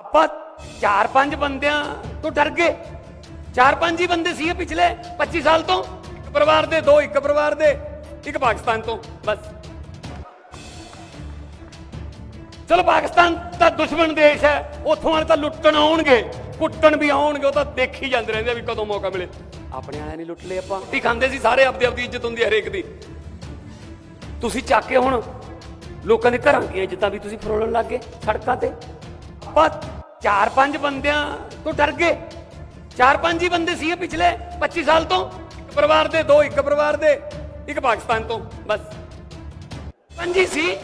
ਆਪਾਂ ਚਾਰ ਪੰਜ ਬੰਦਿਆਂ ਤੋਂ ਡਰ ਗਏ। ਚਾਰ ਪੰਜ ਹੀ ਬੰਦੇ ਸੀ ਪਿਛਲੇ 25 ਸਾਲ ਤੋਂ। ਇੱਕ ਪਰਿਵਾਰ ਦੇ ਦੋ, ਇੱਕ ਪਰਿਵਾਰ ਦੇ, ਇੱਕ ਪਾਕਿਸਤਾਨ ਤੋਂ, ਬਸ। ਚਲੋ ਪਾਕਿਸਤਾਨ ਤਾਂ ਦੁਸ਼ਮਣ ਦੇਸ਼ ਹੈ, ਉੱਥੋਂ ਵਾਲੇ ਤਾਂ ਲੁੱਟਣ ਆਉਣਗੇ। ਕੁੱਟਣ ਵੀ ਆਉਣਗੇ, ਉਹ ਤਾਂ ਦੇਖੀ ਜਾਂਦੇ ਰਹਿੰਦੇ ਆ ਵੀ ਕਦੋਂ ਮੌਕਾ ਮਿਲੇ। ਆਪਣੇ ਵਾਲਿਆਂ ਨੇ ਲੁੱਟ ਲਏ ਆਪਾਂ। ਟੀ ਖਾਂਦੇ ਸੀ ਸਾਰੇ ਆਪਦੀ ਆਪਦੀ ਇੱਜ਼ਤ ਹੁੰਦੀ ਹਰੇਕ ਦੀ। ਤੁਸੀਂ ਚੱਕ ਕੇ ਹੁਣ ਲੋਕਾਂ ਦੇ ਘਰਾਂ ਦੀਆਂ ਇੱਜ਼ਤਾਂ ਵੀ ਤੁਸੀਂ ਫਰੋਲਣ ਲੱਗ ਗਏ ਸੜਕਾਂ ਤੇ। ਆਪਾਂ ਚਾਰ ਪੰਜ ਬੰਦਿਆਂ ਤੋਂ ਡਰ ਗਏ। ਚਾਰ ਪੰਜ ਹੀ ਬੰਦੇ ਸੀ ਪਿਛਲੇ 25 ਸਾਲ ਤੋਂ। ਇੱਕ ਪਰਿਵਾਰ ਦੇ ਦੋ, ਇੱਕ ਪਰਿਵਾਰ ਦੇ, ਇੱਕ ਪਾਕਿਸਤਾਨ ਤੋਂ, ਬਸ। ਪੰਜੀ ਸੀ।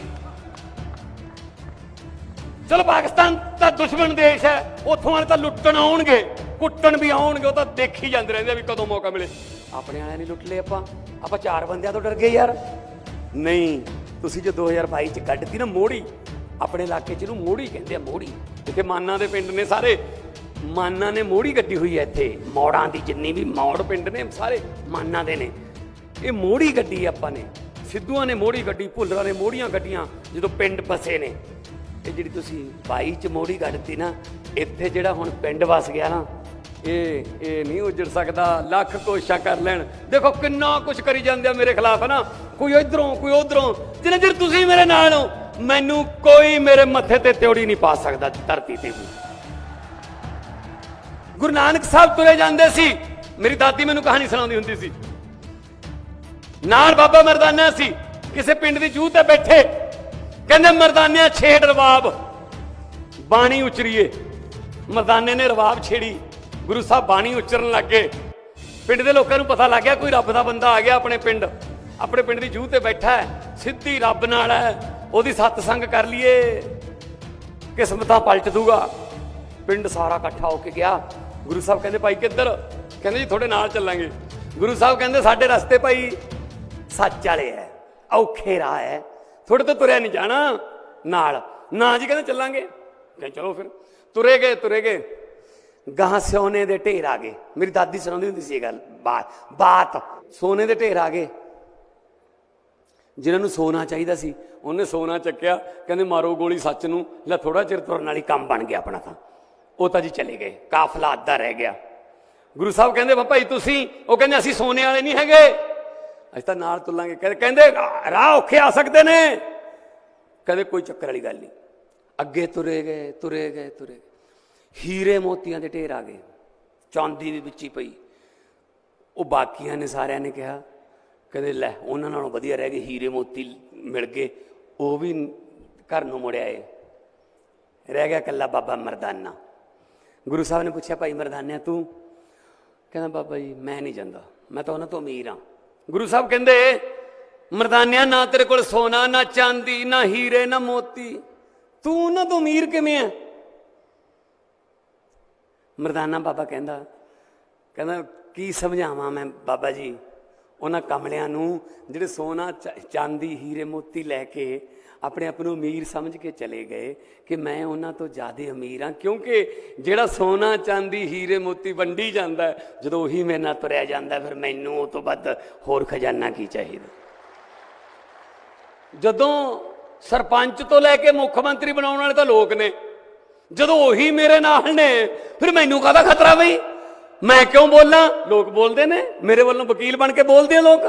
ਚਲੋ ਪਾਕਿਸਤਾਨ ਤਾਂ ਦੁਸ਼ਮਣ ਦੇਸ਼ ਹੈ। ਉੱਥੋਂ ਵਾਲੇ ਤਾਂ ਲੁੱਟਣ ਆਉਣਗੇ। ਕੁੱਟਣ ਵੀ ਆਉਣਗੇ, ਉਹ ਤਾਂ ਦੇਖੀ ਜਾਂਦੇ ਰਹਿੰਦੇ ਆ ਵੀ ਕਦੋਂ ਮੌਕਾ ਮਿਲੇ। ਆਪਣੇ ਵਾਲਿਆਂ ਨੇ ਲੁੱਟ ਲਏ ਆਪਾਂ। ਆਪਾਂ ਚਾਰ ਬੰਦਿਆਂ ਤੋਂ ਡਰ ਗਏ ਯਾਰ। ਨਹੀਂ, ਤੁਸੀਂ ਜੋ 2022 ਚ ਕੱਢਤੀ ਨਾ ਮੋੜੀ ਆਪਣੇ ਇਲਾਕੇ ਚ ਇਹਨੂੰ ਮੋੜੀ ਕਹਿੰਦੇ ਆ ਮੋੜੀ ਇੱਥੇ ਮਾਨਾ ਦੇ ਪਿੰਡ ਨੇ ਸਾਰੇ। ਮਾਨਾ ਨੇ ਮੋੜੀ ਗੱਡੀ ਹੋਈ ਹੈ ਇੱਥੇ। ਮੌੜਾਂ ਦੀ ਜਿੰਨੀ ਵੀ ਮੌੜ ਪਿੰਡ ਨੇ, ਸਾਰੇ ਮਾਨਾ ਦੇ ਨੇ। ਇਹ ਮੋੜੀ ਗੱਡੀ ਆਪਾਂ ਨੇ। ਸਿੱਧੂਆਂ ਨੇ ਮੋੜੀ ਗੱਡੀ, ਭੁੱਲਰਾਂ ਨੇ ਮੋੜੀਆਂ ਗੱਡੀਆਂ, ਜਦੋਂ ਪਿੰਡ ਫਸੇ ਨੇ। ਇਹ ਜਿਹੜੀ ਤੁਸੀਂ ਬਾਈ ਚ ਮੋੜੀ ਕੱਢਤੀ ਨਾ, ਇੱਥੇ ਜਿਹੜਾ ਹੁਣ ਪਿੰਡ ਵਸ ਗਿਆ ਨਾ, ਇਹ ਇਹ ਨਹੀਂ ਉਜੜ ਸਕਦਾ। ਲੱਖ ਕੋਸ਼ਿਸ਼ਾਂ ਕਰ ਲੈਣ। ਦੇਖੋ ਕਿੰਨਾ ਕੁਝ ਕਰੀ ਜਾਂਦੇ ਆ ਮੇਰੇ ਖਿਲਾਫ ਨਾ। ਕੋਈ ਇਧਰੋਂ, ਕੋਈ ਉਧਰੋਂ। ਜਿੰਨੇ ਚਿਰ ਤੁਸੀਂ ਮੇਰੇ ਨਾਲ ਹੋ ਮੈਨੂੰ ਕੋਈ ਮੇਰੇ ਮੱਥੇ ਤੇ ਤਿਉੜੀ ਨਹੀਂ ਪਾ ਸਕਦਾ ਧਰਤੀ ਤੇ ਵੀ। ਗੁਰੂ ਨਾਨਕ ਸਾਹਿਬ ਤੁਰੇ ਜਾਂਦੇ ਸੀ। ਮੇਰੀ ਦਾਦੀ ਮੈਨੂੰ ਕਹਾਣੀ ਸੁਣਾਉਂਦੀ ਹੁੰਦੀ ਸੀ। ਨਾਲ ਬਾਬਾ ਮਰਦਾਨਾ ਸੀ। ਕਿਸੇ ਪਿੰਡ ਦੀ ਜੂਹ ਤੇ ਬੈਠੇ। ਕਹਿੰਦੇ, ਮਰਦਾਨਿਆ ਛੇੜ ਰਵਾਬ। ਬਾਣੀ ਉਚਰੀਏ। ਮਰਦਾਨੇ ਨੇ ਰਵਾਬ ਛੇੜੀ। ਗੁਰੂ ਸਾਹਿਬ ਬਾਣੀ ਉਚਰਨ ਲੱਗੇ। ਪਿੰਡ ਦੇ ਲੋਕਾਂ ਨੂੰ ਪਤਾ ਲੱਗ ਗਿਆ, ਕੋਈ ਰੱਬ ਦਾ ਬੰਦਾ ਆ ਗਿਆ ਆਪਣੇ ਪਿੰਡ। ਆਪਣੇ ਪਿੰਡ ਦੀ ਜੂਹ ਤੇ ਬੈਠਾ ਹੈ। ਸਿੱਧੀ ਰੱਬ ਨਾਲ ਹੈ। ਉਹਦੀ ਸਤਸੰਗ ਕਰ ਲਈਏ। ਕਿਸਮਤਾਂ ਪਲਟ ਦੂਗਾ। ਪਿੰਡ ਸਾਰਾ ਇਕੱਠਾ ਹੋ ਕੇ ਗਿਆ। ਗੁਰੂ ਸਾਹਿਬ ਕਹਿੰਦੇ, ਭਾਈ ਕਿੱਧਰ? ਕਹਿੰਦੇ, ਜੀ, ਤੁਹਾਡੇ ਨਾਲ ਚੱਲਾਂਗੇ। ਗੁਰੂ ਸਾਹਿਬ ਕਹਿੰਦੇ, ਸਾਡੇ ਰਸਤੇ ਭਾਈ ਸੱਚ ਵਾਲੇ ਐ, ਔਖੇ ਰਾਹ ਹੈ ਥੋੜੇ ਤੋਂ ਤੁਰਿਆ ਨਹੀਂ ਜਾਣਾ ਨਾਲ। ਨਾ ਜੀ, ਕਹਿੰਦੇ, ਚੱਲਾਂਗੇ। ਕਹਿੰਦੇ, ਚਲੋ ਫਿਰ। ਤੁਰੇ ਗਏ ਤੁਰੇ ਗਏ। ਗਾਂ ਸੋਨੇ ਦੇ ਢੇਰ ਆ ਗਏ। ਮੇਰੀ ਦਾਦੀ ਸੁਣਾਉਂਦੀ ਹੁੰਦੀ ਸੀ ਇਹ ਗੱਲ, ਬਾਤ। ਬਾਤ। ਸੋਨੇ ਦੇ ਢੇਰ ਆ ਗਏ। ਜਿਨ੍ਹਾਂ ਨੂੰ ਸੋਨਾ ਚਾਹੀਦਾ ਸੀ, ਉਹਨੇ ਸੋਨਾ ਚੱਕਿਆ, ਕਹਿੰਦੇ ਮਾਰੋ ਗੋਲੀ ਸੱਚ ਨੂੰ, ਲੈ ਥੋੜਾ ਚਿਰ ਤੁਰਨ ਵਾਲੀ ਕੰਮ ਬਣ ਗਿਆ ਆਪਣਾ ਤਾਂ। ਉਹ ਤਾਂ ਜੀ ਚਲੇ ਗਏ, ਕਾਫਲਾ ਅੱਧਾ ਰਹਿ ਗਿਆ। ਗੁਰੂ ਸਾਹਿਬ ਕਹਿੰਦੇ ਭਾਈ ਤੁਸੀਂ, ਉਹ ਕਹਿੰਦੇ, ਅਸੀਂ ਸੋਨੇ ਵਾਲੇ ਨਹੀਂ ਹੈਗੇ। ਅਸੀਂ ਤਾਂ ਨਾਲ ਤੁਲਾਂਗੇ। ਕਹਿੰਦੇ ਕਹਿੰਦੇ, ਰਾਹ ਔਖੇ ਆ ਸਕਦੇ ਨੇ। ਕਹਿੰਦੇ, ਕੋਈ ਚੱਕਰ ਵਾਲੀ ਗੱਲ ਨਹੀਂ। ਅੱਗੇ ਤੁਰੇ ਗਏ ਤੁਰੇ ਗਏ ਤੁਰੇ ਗਏ। ਹੀਰੇ ਮੋਤੀਆਂ ਦੇ ਢੇਰ ਆ ਗਏ। ਚਾਂਦੀ ਵੀ ਵਿੱਚ ਪਈ। ਉਹ ਬਾਕੀਆਂ ਨੇ ਸਾਰਿਆਂ ਨੇ ਕਿਹਾ ਕਹਿੰਦੇ ਲੈ, ਉਹਨਾਂ ਨਾਲੋਂ ਵਧੀਆ ਰਹਿ ਗਏ, ਹੀਰੇ ਮੋਤੀ ਮਿਲ ਗਏ। ਉਹ ਵੀ ਘਰ ਨੂੰ ਮੁੜਿਆ ਏ। ਰਹਿ ਗਿਆ ਕੱਲਾ ਬਾਬਾ ਮਰਦਾਨਾ। ਗੁਰੂ ਸਾਹਿਬ ਨੇ ਪੁੱਛਿਆ, ਭਾਈ ਮਰਦਾਨਿਆ, ਤੂੰ? ਕਹਿੰਦਾ, ਬਾਬਾ ਜੀ, ਮੈਂ ਨਹੀਂ ਜਾਂਦਾ। ਮੈਂ ਤਾਂ ਉਹਨਾਂ ਤੋਂ ਅਮੀਰ ਹਾਂ ਗੁਰੂ ਸਾਹਿਬ ਕਹਿੰਦੇ, ਮਰਦਾਨਿਆ, ਨਾ ਤੇਰੇ ਕੋਲ ਸੋਨਾ, ਨਾ ਚਾਂਦੀ, ਨਾ ਹੀਰੇ, ਨਾ ਮੋਤੀ। ਤੂੰ ਉਹਨਾਂ ਤੋਂ ਅਮੀਰ ਕਿਵੇਂ ਆ? ਮਰਦਾਨਾ ਬਾਬਾ ਕਹਿੰਦਾ ਕਹਿੰਦਾ, ਕੀ ਸਮਝਾਵਾਂ ਮੈਂ ਬਾਬਾ ਜੀ? ਉਹਨਾਂ ਕਮਲਿਆਂ ਨੂੰ ਜਿਹੜੇ ਸੋਨਾ ਚ- ਚਾਂਦੀ, ਹੀਰੇ ਮੋਤੀ ਲੈ ਕੇ ਆਪਣੇ ਆਪ ਨੂੰ ਅਮੀਰ ਸਮਝ ਕੇ ਚਲੇ ਗਏ ਕਿ ਮੈਂ ਉਹਨਾਂ ਤੋਂ ਜ਼ਿਆਦਾ ਅਮੀਰ ਹਾਂ, ਕਿਉਂਕਿ ਜਿਹੜਾ ਸੋਨਾ, ਚਾਂਦੀ, ਹੀਰੇ ਮੋਤੀ ਵੰਡੀ ਜਾਂਦਾ ਜਦੋਂ ਉਹੀ ਮੇਰੇ ਨਾਲ ਤੁਰਿਆ ਜਾਂਦਾ ਫਿਰ ਮੈਨੂੰ ਉਹ ਤੋਂ ਵੱਧ ਹੋਰ ਖਜ਼ਾਨਾ ਕੀ ਚਾਹੀਦਾ? ਜਦੋਂ ਸਰਪੰਚ ਤੋਂ ਲੈ ਕੇ ਮੁੱਖ ਮੰਤਰੀ ਬਣਾਉਣ ਵਾਲੇ ਤਾਂ ਲੋਕ ਨੇ, ਜਦੋਂ ਉਹੀ ਮੇਰੇ ਨਾਲ ਨੇ, ਫਿਰ ਮੈਨੂੰ ਕਾਹਦਾ ਖਤਰਾ ਬਈ? ਮੈਂ ਕਿਉਂ ਬੋਲਾਂ? ਲੋਕ ਬੋਲਦੇ ਨੇ। ਮੇਰੇ ਵੱਲੋਂ ਵਕੀਲ ਬਣ ਕੇ ਬੋਲਦੇ ਆ ਲੋਕ।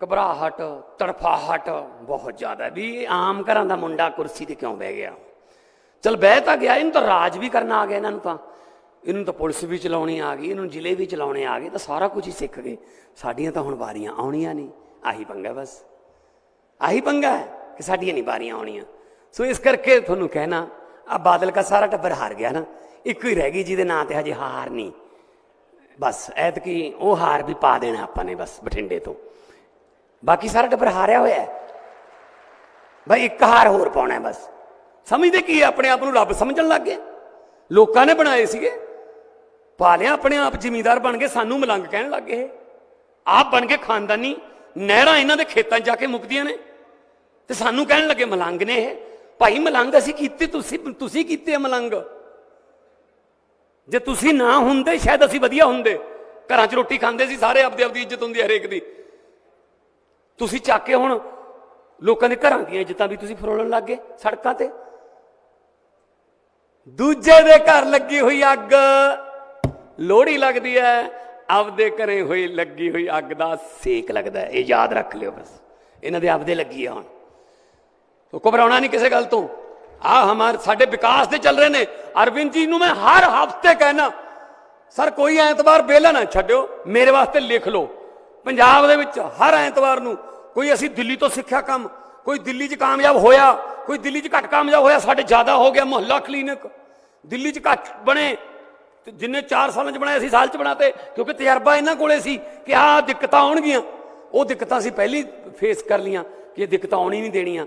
ਘਬਰਾਹਟ ਤੜਫਾਹਟ ਬਹੁਤ ਜ਼ਿਆਦਾ ਵੀ ਆਮ ਘਰਾਂ ਦਾ ਮੁੰਡਾ ਕੁਰਸੀ ਤੇ ਕਿਉਂ ਬਹਿ ਗਿਆ? ਚਲ ਬਹਿ ਤਾਂ ਗਿਆ, ਇਹਨੂੰ ਤਾਂ ਰਾਜ ਵੀ ਕਰਨਾ ਆ ਗਿਆ ਇਹਨਾਂ ਨੂੰ ਤਾਂ। ਇਹਨੂੰ ਤਾਂ ਪੁਲਿਸ ਵੀ ਚਲਾਉਣੀ ਆ ਗਈ, ਇਹਨੂੰ ਜ਼ਿਲ੍ਹੇ ਵੀ ਚਲਾਉਣੇ ਆ ਗਏ, ਤਾਂ ਸਾਰਾ ਕੁਝ ਹੀ ਸਿੱਖ ਗਏ। ਸਾਡੀਆਂ ਤਾਂ ਹੁਣ ਵਾਰੀਆਂ ਆਉਣੀਆਂ ਨਹੀਂ, ਆਹੀ ਪੰਗਾ ਬਸ। ਆਹੀ ਪੰਗਾ ਹੈ ਕਿ ਸਾਡੀਆਂ ਨਹੀਂ ਵਾਰੀਆਂ ਆਉਣੀਆਂ। ਸੋ ਇਸ ਕਰਕੇ ਤੁਹਾਨੂੰ ਕਹਿਣਾ ਆ ਬਾਦਲ ਦਾ ਸਾਰਾ ਟੱਬਰ ਹਾਰ ਗਿਆ ਨਾ। ਇੱਕੋ ਹੀ ਰਹਿ ਗਈ ਜਿਹਦੇ ਨਾਂ ਤੇ ਹਜੇ ਹਾਰ ਨਹੀਂ। ਬਸ, ਐਤਕੀ ਉਹ ਹਾਰ ਵੀ ਪਾ ਦੇਣਾ ਆਪਾਂ ਨੇ ਬਸ ਬਠਿੰਡੇ ਤੋਂ। ਬਾਕੀ ਸਾਰਾ ਟੱਬਰ ਹਾਰਿਆ ਹੋਇਆ ਹੈ। ਭਾਈ ਇੱਕ ਹਾਰ ਹੋਰ ਪਾਉਣਾ ਬਸ। ਸਮਝਦੇ ਕੀ ਆਪਣੇ ਆਪ ਨੂੰ? ਰੱਬ ਸਮਝਣ ਲੱਗ ਗਏ ਲੋਕਾਂ ਨੇ ਬਣਾਏ ਸੀਗੇ। ਪਾ ਲਿਆ ਆਪਣੇ ਆਪ, ਜ਼ਿਮੀਂਦਾਰ ਬਣ ਗਏ, ਸਾਨੂੰ ਮਲੰਗ ਕਹਿਣ ਲੱਗ ਗਏ। ਆਪ ਬਣ ਕੇ ਖਾਨਦਾਨੀ, ਨਹਿਰਾਂ ਇਹਨਾਂ ਦੇ ਖੇਤਾਂ 'ਚ ਜਾ ਕੇ ਮੁੱਕਦੀਆਂ ਨੇ। ਤੇ ਸਾਨੂੰ ਕਹਿਣ ਲੱਗੇ, ਮਲੰਗ ਨੇ ਇਹ। ਭਾਈ ਮਲੰਗ ਅਸੀਂ ਕੀਤੇ, ਤੁਸੀਂ ਤੁਸੀਂ ਕੀਤੇ ਆ ਮਲੰਗ? ਜੇ ਤੁਸੀਂ ਨਾ ਹੁੰਦੇ, ਸ਼ਾਇਦ ਅਸੀਂ ਵਧੀਆ ਹੁੰਦੇ। ਘਰਾਂ 'ਚ ਰੋਟੀ ਖਾਂਦੇ ਸੀ, ਸਾਰੇ ਆਪਦੇ ਆਪਦੀ ਇੱਜ਼ਤ ਹੁੰਦੀ ਹਰੇਕ ਦੀ। ਤੁਸੀਂ ਚੱਕ ਕੇ ਹੁਣ ਲੋਕਾਂ ਦੇ ਘਰਾਂ ਦੀਆਂ ਇੱਜ਼ਤਾਂ ਵੀ ਤੁਸੀਂ ਫਰੋਲਣ ਲੱਗ ਗਏ, ਸੜਕਾਂ ਤੇ। ਦੂਜੇ ਦੇ ਘਰ ਲੱਗੀ ਹੋਈ ਅੱਗ, ਲੋਹੜੀ ਲੱਗਦੀ ਹੈ ਆਪਦੇ ਘਰੇ ਹੋਈ ਲੱਗੀ ਹੋਈ ਅੱਗ ਦਾ ਸੇਕ ਲੱਗਦਾ ਇਹ ਯਾਦ ਰੱਖ ਲਿਓ ਬਸ। ਇਹਨਾਂ ਦੇ ਆਪਦੇ ਲੱਗੀ ਆ ਹੁਣ। ਘਬਰਾਉਣਾ ਨਹੀਂ ਕਿਸੇ ਗੱਲ ਤੋਂ। ਆ ਹਮਾਰ ਸਾਡੇ ਵਿਕਾਸ ਦੇ ਚੱਲ ਰਹੇ ਨੇ। ਅਰਵਿੰਦ ਜੀ ਨੂੰ ਮੈਂ ਹਰ ਹਫ਼ਤੇ ਕਹਿਣਾ ਸਰ, ਕੋਈ ਐਤਵਾਰ ਬੇਲਾ ਨਾ ਛੱਡਿਓ, ਮੇਰੇ ਵਾਸਤੇ ਲਿਖ ਲਓ। ਪੰਜਾਬ ਦੇ ਵਿੱਚ ਹਰ ਐਤਵਾਰ ਨੂੰ ਕੋਈ ਅਸੀਂ ਦਿੱਲੀ ਤੋਂ ਸਿੱਖਿਆ ਕੰਮ, ਕੋਈ ਦਿੱਲੀ 'ਚ ਕਾਮਯਾਬ ਹੋਇਆ, ਕੋਈ ਦਿੱਲੀ 'ਚ ਘੱਟ ਕਾਮਯਾਬ ਹੋਇਆ, ਸਾਡੇ ਜ਼ਿਆਦਾ ਹੋ ਗਿਆ ਮੁਹੱਲਾ ਕਲੀਨਿਕ। ਦਿੱਲੀ 'ਚ ਘੱਟ ਬਣੇ, ਤੇ ਜਿੰਨੇ 4 ਸਾਲਾਂ 'ਚ ਬਣਾਏ ਅਸੀਂ, ਸਾਲ 'ਚ ਬਣਾਤੇ, ਕਿਉਂਕਿ ਤਜਰਬਾ ਇਹਨਾਂ ਕੋਲੇ ਸੀ ਕਿ ਆਹ ਦਿੱਕਤਾਂ ਆਉਣਗੀਆਂ। ਉਹ ਦਿੱਕਤਾਂ ਅਸੀਂ ਪਹਿਲੀ ਫੇਸ ਕਰ ਲੀਆਂ ਕਿ ਇਹ ਦਿੱਕਤਾਂ ਆਉਣੀ ਨਹੀਂ ਦੇਣੀਆਂ।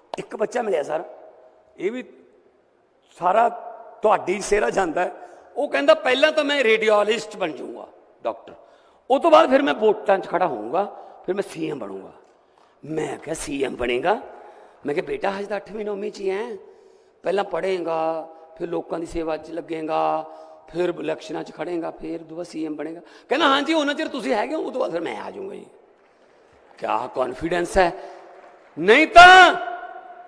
ਇੱਕ ਬੱਚਾ ਮਿਲਿਆ ਸਰ। ਇਹ ਵੀ ਸਾਰਾ ਤੁਹਾਡੀ ਸਿਹਰਾ ਜਾਂਦਾ ਹੈ। ਉਹ ਕਹਿੰਦਾ, ਪਹਿਲਾਂ ਤਾਂ ਮੈਂ ਰੇਡੀਓਲੋਜਿਸਟ ਬਣ ਜਾਊਂਗਾ, ਡਾਕਟਰ। ਉਹ ਤੋਂ ਬਾਅਦ ਫਿਰ ਮੈਂ ਵੋਟਾਂ 'ਚ ਖੜਾ ਹੋਊਂਗਾ, ਫਿਰ ਮੈਂ ਸੀਐਮ ਬਣੂੰਗਾ। ਮੈਂ ਕਿਹਾ, ਸੀਐਮ ਬਣੇਗਾ? ਮੈਂ ਕਿਹਾ, ਬੇਟਾ, ਹਜੇ ਤਾਂ 8ਵੀਂ 9ਵੀਂ 'ਚ ਹੀ ਹੈ ਪਹਿਲਾਂ ਪੜ੍ਹੇਗਾ, ਫਿਰ ਲੋਕਾਂ ਦੀ ਸੇਵਾ 'ਚ ਲੱਗੇਗਾ, ਫਿਰ ਇਲੈਕਸ਼ਨਾਂ 'ਚ ਖੜੇਗਾ, ਫਿਰ ਦੁਬਾਰਾ ਸੀਐਮ ਬਣੇਗਾ। ਕਹਿੰਦਾ, ਹਾਂਜੀ, ਉਹਨਾਂ ਚਿਰ ਤੁਸੀਂ ਹੈਗੇ ਹੋ, ਉਹ ਤੋਂ ਬਾਅਦ ਫਿਰ ਮੈਂ ਆ ਜਾਊਂਗਾ ਜੀ। ਕਿਆ ਕੌਨਫੀਡੈਂਸ ਹੈ। ਨਹੀਂ ਤਾਂ ਨ-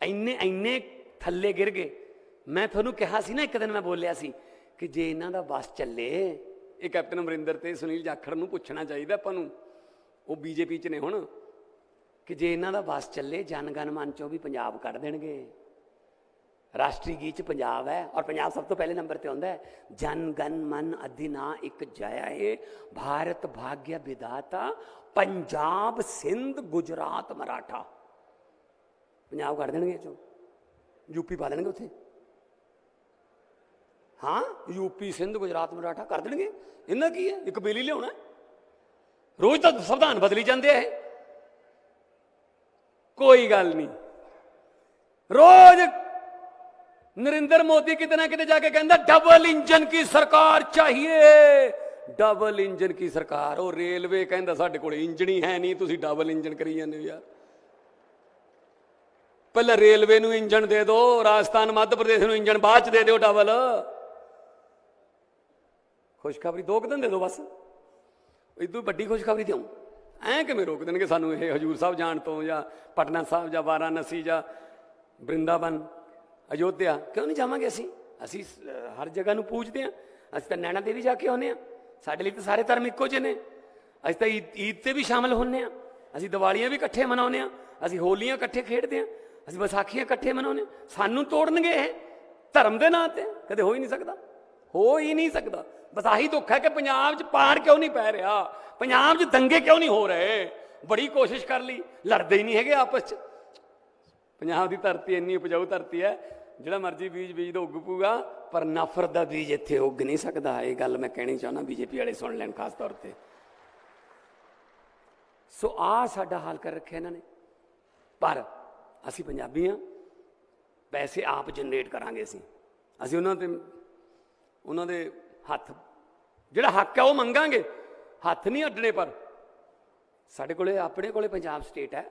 ਇੰਨੇ ਇੰਨੇ ਥੱਲੇ ਗਿਰ ਗਏ। ਮੈਂ ਤੁਹਾਨੂੰ ਕਿਹਾ ਸੀ ਨਾ, ਇੱਕ ਦਿਨ ਮੈਂ ਬੋਲਿਆ ਸੀ ਕਿ ਜੇ ਇਹਨਾਂ ਦਾ ਬਸ ਚੱਲੇ, ਇਹ ਕੈਪਟਨ ਅਮਰਿੰਦਰ ਤੇ ਸੁਨੀਲ ਜਾਖੜ ਨੂੰ ਪੁੱਛਣਾ ਚਾਹੀਦਾ ਆਪਾਂ ਨੂੰ, ਉਹ ਬੀਜੇਪੀ 'ਚ ਨੇ ਹੁਣ, ਕਿ ਜੇ ਇਹਨਾਂ ਦਾ ਬਸ ਚੱਲੇ, ਜਨਗਨ ਮਨ ਚੋਂ ਵੀ ਪੰਜਾਬ ਕੱਢ ਦੇਣਗੇ। ਰਾਸ਼ਟਰੀ ਗੀਤ ਚ ਪੰਜਾਬ ਹੈ, ਔਰ ਪੰਜਾਬ ਸਭ ਤੋਂ ਪਹਿਲੇ ਨੰਬਰ ਤੇ ਆਉਂਦਾ ਹੈ ਜਨ ਗਨ ਮਨ ਅਧਿਨਾ ਇੱਕ ਜਯਾ ਹੈ, ਭਾਰਤ ਭਾਗਯ ਵਿਦਾਤਾ ਪੰਜਾਬ ਸਿੰਧ ਗੁਜਰਾਤ ਮਰਾਠਾ। ਪੰਜਾਬ ਕੱਢ ਦੇਣਗੇ ਚੋ ਯੂਪੀ ਪਾ ਦੇਣਗੇ ਉੱਥੇ। ਹਾਂ ਯੂਪੀ ਸਿੰਧ, ਗੁਜਰਾਤ, ਮਰਾਠਾ ਕਰ ਦੇਣਗੇ। ਇਹਨਾਂ ਕੀ ਹੈ? ਇੱਕ ਬਿੱਲ ਲਿਆਉਣਾ ਰੋਜ਼ ਤਾਂ ਸੰਵਿਧਾਨ ਬਦਲੀ ਜਾਂਦੇ ਆ ਇਹ। ਕੋਈ ਗੱਲ ਨਹੀਂ। ਰੋਜ਼ ਨਰਿੰਦਰ ਮੋਦੀ ਕਿਤੇ ਨਾ ਕਿਤੇ ਜਾ ਕੇ ਕਹਿੰਦਾ ਡਬਲ ਇੰਜਨ ਕੀ ਸਰਕਾਰ ਚਾਹੀਏ? ਡਬਲ ਇੰਜਨ ਕੀ ਸਰਕਾਰ? ਉਹ ਰੇਲਵੇ ਕਹਿੰਦਾ, ਸਾਡੇ ਕੋਲ ਇੰਜਣ ਹੀ ਹੈ ਨਹੀਂ। ਤੁਸੀਂ ਡਬਲ ਇੰਜਨ ਕਰੀ ਜਾਂਦੇ ਹੋ ਯਾਰ। ਪਹਿਲਾਂ ਰੇਲਵੇ ਨੂੰ ਇੰਜਣ ਦੇ ਦਿਓ, ਰਾਜਸਥਾਨ, ਮੱਧ ਪ੍ਰਦੇਸ਼ ਨੂੰ ਇੰਜਣ ਬਾਅਦ ਚ ਦੇ ਦਿਓ ਡਬਲ ਖੁਸ਼ਖਬਰੀ ਦੋ ਕੁ ਦਿਨ ਦੇ ਦਿਓ ਬਸ। ਇਦੋਂ ਵੱਡੀ ਖੁਸ਼ਖਬਰੀ ਦਿਓ। ਐਂ ਕਿਵੇਂ ਰੋਕ ਦੇਣਗੇ ਸਾਨੂੰ ਇਹ ਹਜੂਰ ਸਾਹਿਬ ਜਾਣ ਤੋਂ ਜਾਂ ਪਟਨਾ ਸਾਹਿਬ ਜਾਂ ਵਾਰਾਣਸੀ ਜਾਂ ਬ੍ਰਿੰਦਾਵਨ, ਅਯੋਧਿਆ? ਕਿਉਂ ਨਹੀਂ ਜਾਵਾਂਗੇ ਅਸੀਂ? ਅਸੀਂ ਹਰ ਜਗ੍ਹਾ ਨੂੰ ਪੂਜਦੇ ਹਾਂ। ਅਸੀਂ ਤਾਂ ਨੈਣਾ ਦੇਵੀ ਜਾ ਕੇ ਆਉਂਦੇ ਹਾਂ। ਸਾਡੇ ਲਈ ਤਾਂ ਸਾਰੇ ਧਰਮ ਇੱਕੋ ਜਿਹੇ ਨੇ। ਅਸੀਂ ਤਾਂ ਈਦ ਈਦ ਤੇ ਵੀ ਸ਼ਾਮਲ ਹੁੰਨੇ ਆ ਅਸੀਂ ਦੀਵਾਲੀਆਂ ਵੀ ਇਕੱਠੇ ਮਨਾਉਂਦੇ ਆ ਅਸੀਂ ਹੋਲੀਆਂ ਇਕੱਠੇ ਖੇਡਦੇ ਆ ਅਸੀਂ ਵਿਸਾਖੀਆਂ ਇਕੱਠੇ ਮਨਾਉਂਦੇ ਹਾਂ। ਸਾਨੂੰ ਤੋੜਨਗੇ ਇਹ। ਧਰਮ ਦੇ ਨਾਂ ਤੇ। ਕਦੇ ਹੋ ਹੀ ਨਹੀਂ ਸਕਦਾ। ਹੋ ਹੀ ਨਹੀਂ ਸਕਦਾ। ਬਸ ਆਹੀ ਦੁੱਖ ਹੈ ਕਿ ਪੰਜਾਬ 'ਚ ਪਾਰ ਕਿਉਂ ਨਹੀਂ ਪੈ ਰਿਹਾ? ਪੰਜਾਬ 'ਚ ਦੰਗੇ ਕਿਉਂ ਨਹੀਂ ਹੋ ਰਹੇ? ਬੜੀ ਕੋਸ਼ਿਸ਼ ਕਰ ਲਈ। ਲੜਦੇ ਹੀ ਨਹੀਂ ਹੈਗੇ ਆਪਸ 'ਚ। ਪੰਜਾਬ ਦੀ ਧਰਤੀ ਇੰਨੀ ਉਪਜਾਊ ਧਰਤੀ ਹੈ। ਜਿਹੜਾ ਮਰਜ਼ੀ ਬੀਜ ਬੀਜ ਦੋ ਉੱਗ ਪੂਗਾ, ਪਰ ਨਫ਼ਰਤ ਦਾ ਬੀਜ ਇੱਥੇ ਉੱਗ ਨਹੀਂ ਸਕਦਾ। ਇਹ ਗੱਲ ਮੈਂ ਕਹਿਣੀ ਚਾਹੁੰਦਾ ਬੀਜੇਪੀ ਵਾਲੇ ਸੁਣ ਲੈਣ ਖਾਸ ਤੌਰ ਤੇ। ਸੋ ਆ ਸਾਡਾ ਹਾਲ ਕਰ ਰੱਖਿਆ ਇਹਨਾਂ ਨੇ। ਪਰ ਅਸੀਂ ਪੰਜਾਬੀ ਆ ਪੈਸੇ ਆਪ ਜਨਰੇਟ ਕਰਾਂਗੇ ਅਸੀਂ। ਅਸੀਂ ਉਹਨਾਂ ਤੇ, ਉਹਨਾਂ ਦੇ ਹੱਥ, ਜਿਹੜਾ ਹੱਕ ਹੈ ਉਹ ਮੰਗਾਂਗੇ। ਹੱਥ ਨਹੀਂ ਅੱਡਣੇ ਪਰ, ਸਾਡੇ ਕੋਲੇ, ਆਪਣੇ ਕੋਲੇ ਪੰਜਾਬ ਸਟੇਟ ਹੈ।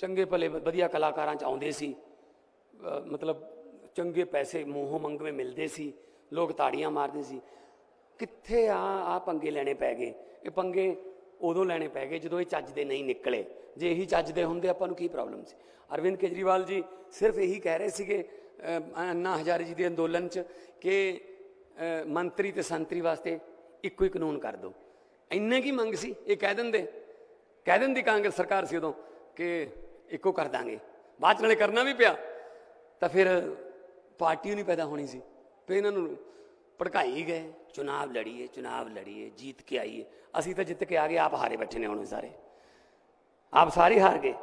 ਚੰਗੇ ਭਲੇ, ਵਧੀਆ ਕਲਾਕਾਰਾਂ ਚ ਆਉਂਦੇ ਸੀ। ਮਤਲਬ ਚੰਗੇ ਪੈਸੇ ਮੂੰਹੋਂ ਮੰਗਵੇਂ ਮਿਲਦੇ ਸੀ, ਲੋਕ ਤਾੜੀਆਂ ਮਾਰਦੇ ਸੀ। ਕਿੱਥੇ ਆ ਆ ਪੰਗੇ ਲੈਣੇ ਪੈ ਗਏ? ਇਹ ਪੰਗੇ ਉਦੋਂ ਲੈਣੇ ਪੈ ਗਏ ਜਦੋਂ ਇਹ ਚੱਜ ਦੇ ਨਹੀਂ ਨਿਕਲੇ। ਜੇ ਇਹੀ ਚੱਜ ਦੇ ਹੁੰਦੇ, ਆਪਾਂ ਨੂੰ ਕੀ ਪ੍ਰੋਬਲਮ ਸੀ? ਅਰਵਿੰਦ ਕੇਜਰੀਵਾਲ ਜੀ ਸਿਰਫ ਇਹੀ ਕਹਿ ਰਹੇ ਸੀਗੇ ਅੰਨਾ ਹਜ਼ਾਰੇ ਜੀ ਦੇ ਅੰਦੋਲਨ ਚ ਕਿ ਮੰਤਰੀ ਤੇ ਸੰਤਰੀ ਵਾਸਤੇ ਇੱਕੋ ਹੀ ਕਾਨੂੰਨ ਕਰ ਦਿਓ ਇੰਨੇ ਕੀ ਮੰਗ ਸੀ? ਇਹ ਕਹਿ ਦਿੰਦੇ। ਕਹਿ ਦਿੰਦੀ ਕਾਂਗਰਸ ਸਰਕਾਰ ਸੀ ਉਦੋਂ ਕਿ ਇੱਕੋ ਕਰ ਦਾਂਗੇ। ਬਾਅਦ ਚ ਨਾਲੇ ਕਰਨਾ ਵੀ ਪਿਆ। ਤਾਂ ਫਿਰ ਪਾਰਟੀ ਨਹੀਂ ਪੈਦਾ ਹੋਣੀ ਸੀ। ਫਿਰ ਇਹਨਾਂ ਨੂੰ ਭੜਕਾਈ ਗਏ। ਚੁਣਾਵ ਲੜੀਏ ਚੁਣਾਵ ਲੜੀਏ ਜੀਤ ਕੇ ਆਈਏ। ਅਸੀਂ ਤਾਂ ਜਿੱਤ ਕੇ ਆ ਗਏ ਆਪ ਹਾਰੇ ਬੈਠੇ ਨੇ ਹੁਣ ਸਾਰੇ। ਆਪ ਸਾਰੇ ਹਾਰ ਗਏ।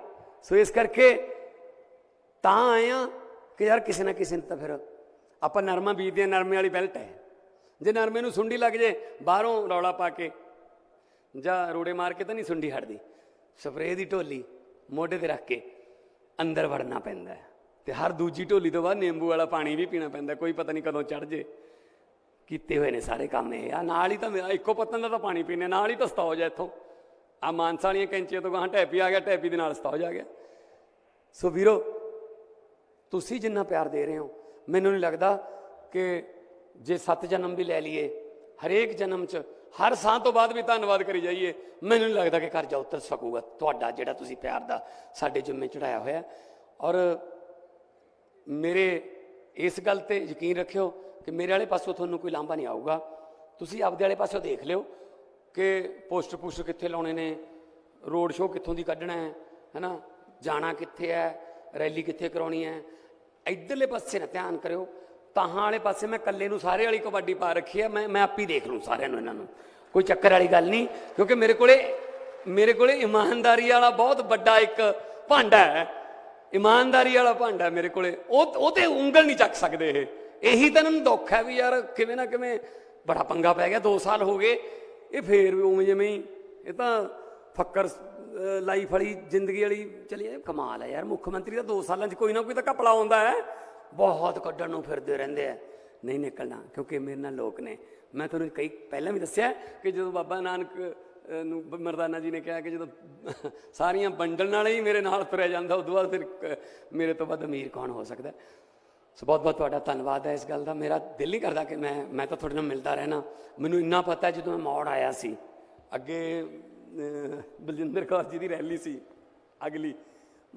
ਸੋ ਇਸ ਕਰਕੇ ਤਾਂ ਆਏ ਆ ਕਿ ਯਾਰ ਕਿਸੇ ਨਾ ਕਿਸੇ ਨੇ ਤਾਂ ਫਿਰ ਆਪਾਂ ਨਰਮਾ ਬੀਜਦੇ ਹਾਂ, ਨਰਮੇ ਵਾਲੀ ਬੈਲਟ ਹੈ। ਜੇ ਨਰਮੇ ਨੂੰ ਸੁੰਡੀ ਲੱਗ ਜੇ ਬਾਹਰੋਂ ਰੌਲਾ ਪਾ ਕੇ ਜਾਂ ਰੋੜੇ ਮਾਰ ਕੇ ਤਾਂ ਨਹੀਂ ਸੁੰਡੀ ਹਟਦੀ। ਸਪਰੇਅ ਦੀ ਢੋਲੀ। ਮੋਢੇ ਤੇ ਰੱਖ ਕੇ ਅੰਦਰ ਵੜਨਾ ਪੈਂਦਾ ਹੈ ਤੇ ਹਰ ਦੂਜੀ ਢੋਲੀ ਤੋਂ ਬਾਅਦ ਨਿੰਬੂ ਵਾਲਾ ਪਾਣੀ ਵੀ ਪੀਣਾ ਪੈਂਦਾ ਕੋਈ ਪਤਾ ਨਹੀਂ ਕਦੋਂ ਚੜ ਜੇ। ਕੀਤੇ ਹੋਏ ਨੇ ਸਾਰੇ ਕੰਮ ਇਹ। ਆ ਨਾਲ ਹੀ ਤਾਂ ਮੇਰਾ ਇੱਕੋ ਪੱਤਨ ਦਾ ਤਾਂ ਪਾਣੀ ਪੀਣੇ ਨਾਲ ਹੀ ਤਾਂ ਸਤੌਜ ਹੈ ਇੱਥੋਂ। ਆ ਮਾਨਸਾ ਵਾਲੀਆਂ ਕੈਂਚੀਆਂ ਤੋਂ ਗਾਂ ਟੈਪੀ ਆ ਗਿਆ, ਟੈਪੀ ਦੇ ਨਾਲ ਸਤੌਜ ਆ ਗਿਆ। ਸੋ ਵੀਰੋ, ਤੁਸੀਂ ਜਿੰਨਾ ਪਿਆਰ ਦੇ ਰਹੇ ਹੋ, ਮੈਨੂੰ ਨਹੀਂ ਲੱਗਦਾ ਕਿ ਜੇ ਸੱਤ ਜਨਮ ਵੀ ਲੈ ਲਈਏ ਹਰੇਕ ਜਨਮ 'ਚ, ਹਰ ਸਾਹ ਤੋਂ ਬਾਅਦ ਵੀ ਧੰਨਵਾਦ ਕਰੀ ਜਾਈਏ। ਮੈਨੂੰ ਨਹੀਂ ਲੱਗਦਾ ਕਿ ਕਰਜ਼ਾ ਉਤਰ ਸਕੂਗਾ ਤੁਹਾਡਾ, ਜਿਹੜਾ ਤੁਸੀਂ ਪਿਆਰ ਦਾ ਸਾਡੇ ਜਿੰਮੇ ਚੜਾਇਆ ਹੋਇਆ। ਔਰ ਮੇਰੇ ਇਸ ਗੱਲ ਤੇ ਯਕੀਨ ਰੱਖਿਓ ਕਿ ਮੇਰੇ ਵਾਲੇ ਪਾਸੋਂ ਤੁਹਾਨੂੰ ਕੋਈ ਲਾਂਭਾ ਨਹੀਂ ਆਊਗਾ। ਤੁਸੀਂ ਆਪਦੇ ਵਾਲੇ ਪਾਸੋਂ ਦੇਖ ਲਿਓ ਕਿ ਪੋਸਟਰ ਪੋਸਟਰ ਕਿੱਥੇ ਲਾਉਣੇ ਨੇ, ਰੋਡ ਸ਼ੋਅ ਕਿੱਥੋਂ ਦੀ ਕੱਢਣਾ ਹੈ, ਹੈਨਾ? ਜਾਣਾ ਕਿੱਥੇ ਹੈ, ਰੈਲੀ ਕਿੱਥੇ ਕਰਾਉਣੀ ਹੈ। ਇਧਰਲੇ ਪਾਸੇ ਨਾ ਧਿਆਨ ਕਰਿਓ ਤਾਹਾਂ ਵਾਲੇ ਪਾਸੇ ਮੈਂ ਇਕੱਲੇ ਨੂੰ ਸਾਰੇ ਵਾਲੀ ਕਬੱਡੀ ਪਾ ਰੱਖੀ ਹੈ ਮੈਂ ਮੈਂ ਆਪ ਹੀ ਦੇਖ ਲੂੰ ਸਾਰਿਆਂ ਨੂੰ ਇਹਨਾਂ ਨੂੰ। ਕੋਈ ਚੱਕਰ ਵਾਲੀ ਗੱਲ ਨਹੀਂ, ਕਿਉਂਕਿ ਮੇਰੇ ਕੋਲੇ ਮੇਰੇ ਕੋਲੇ ਇਮਾਨਦਾਰੀ ਵਾਲਾ ਬਹੁਤ ਵੱਡਾ ਇੱਕ ਭਾਂਡਾ ਹੈ। ਇਮਾਨਦਾਰੀ ਵਾਲਾ ਭਾਂਡਾ ਮੇਰੇ ਕੋਲੇ। ਉਹ ਉਹ ਤੇ ਉਂਗਲ ਨਹੀਂ ਚੱਕ ਸਕਦੇ ਇਹ। ਇਹੀ ਤਾਂ ਇਹਨਾਂ ਨੂੰ ਦੁੱਖ ਹੈ ਵੀ ਯਾਰ ਕਿਵੇਂ ਨਾ ਕਿਵੇਂ ਬੜਾ ਪੰਗਾ ਪੈ ਗਿਆ 2 ਸਾਲ ਹੋ ਗਏ। ਇਹ ਫੇਰ ਵੀ ਉਵੇਂ ਜਿਵੇਂ ਹੀ, ਇਹ ਤਾਂ ਫੱਕਰ ਲਾਈਫ ਵਾਲੀ ਜ਼ਿੰਦਗੀ ਵਾਲੀ ਚਲੀ ਜਾਂਦੀ। ਕਮਾਲ ਹੈ ਯਾਰ, ਮੁੱਖ ਮੰਤਰੀ ਦਾ 2 ਸਾਲਾਂ 'ਚ ਕੋਈ ਨਾ ਕੋਈ ਤਾਂ ਘਪਲਾ ਆਉਂਦਾ ਹੈ। ਬਹੁਤ ਕੱਢਣ ਨੂੰ ਫਿਰਦੇ ਰਹਿੰਦੇ ਆ। ਨਹੀਂ ਨਿਕਲਣਾ, ਕਿਉਂਕਿ ਮੇਰੇ ਨਾਲ ਲੋਕ ਨੇ। ਮੈਂ ਤੁਹਾਨੂੰ ਕਈ, ਪਹਿਲਾਂ ਵੀ ਦੱਸਿਆ ਕਿ ਜਦੋਂ ਬਾਬਾ ਨਾਨਕ ਨੂੰ ਮਰਦਾਨਾ ਜੀ ਨੇ ਕਿਹਾ ਕਿ ਜਦੋਂ ਸਾਰੀਆਂ ਬੰਡਲ ਨਾਲ ਹੀ ਮੇਰੇ ਨਾਲ ਤੁਰਿਆ ਜਾਂਦਾ, ਉਦੋਂ ਬਾਅਦ ਫਿਰ ਮੇਰੇ ਤੋਂ ਵੱਧ ਅਮੀਰ ਕੌਣ ਹੋ ਸਕਦਾ? ਸੋ ਬਹੁਤ ਬਹੁਤ ਤੁਹਾਡਾ ਧੰਨਵਾਦ ਹੈ ਇਸ ਗੱਲ ਦਾ। ਮੇਰਾ ਦਿਲ ਨਹੀਂ ਕਰਦਾ ਕਿ ਮੈਂ ਮੈਂ ਤਾਂ ਤੁਹਾਡੇ ਨਾਲ ਮਿਲਦਾ ਰਹਿਣਾ। ਮੈਨੂੰ ਇੰਨਾ ਪਤਾ ਜਦੋਂ ਮੈਂ ਮੌੜ ਆਇਆ ਸੀ। ਅੱਗੇ ਬਲਜਿੰਦਰ ਕੌਰ ਜੀ ਦੀ ਰੈਲੀ ਸੀ, ਅਗਲੀ।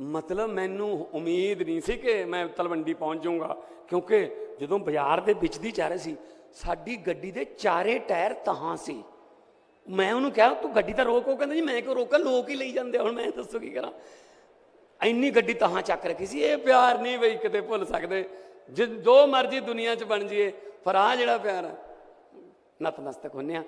ਮਤਲਬ ਮੈਨੂੰ ਉਮੀਦ ਨਹੀਂ ਸੀ ਕਿ ਮੈਂ ਤਲਵੰਡੀ ਪਹੁੰਚ ਜਾਊਂਗਾ, ਕਿਉਂਕਿ ਜਦੋਂ ਬਾਜ਼ਾਰ ਦੇ ਵਿੱਚ ਦੀ ਜਾ ਰਹੇ ਸੀ, ਸਾਡੀ ਗੱਡੀ ਦੇ ਚਾਰੇ ਟਾਇਰ ਤਹਾਂ ਸੀ। ਮੈਂ ਉਹਨੂੰ ਕਿਹਾ, ਤੂੰ ਗੱਡੀ ਤਾਂ ਰੋਕ, ਉਹ ਕਹਿੰਦਾ, ਜੀ ਮੈਂ ਕਿਉਂ ਰੋਕਾਂ? ਲੋਕ ਹੀ ਲਈ ਜਾਂਦੇ ਹੁਣ ਮੈਂ ਦੱਸੋ ਕੀ ਕਰਾਂ? ਇੰਨੀ ਗੱਡੀ ਤਹਾਂ ਚੱਕ ਰੱਖੀ ਸੀ, ਇਹ ਪਿਆਰ ਨਹੀਂ ਬਈ ਕਿਤੇ ਭੁੱਲ ਸਕਦੇ। ਜੇ, ਜੋ ਮਰਜ਼ੀ ਦੁਨੀਆ 'ਚ ਬਣ ਜਾਈਏ ਪਰ ਆਹ ਜਿਹੜਾ ਪਿਆਰ ਹੈ ਨਤਮਸਤਕ ਹੁੰਨੇ ਆ।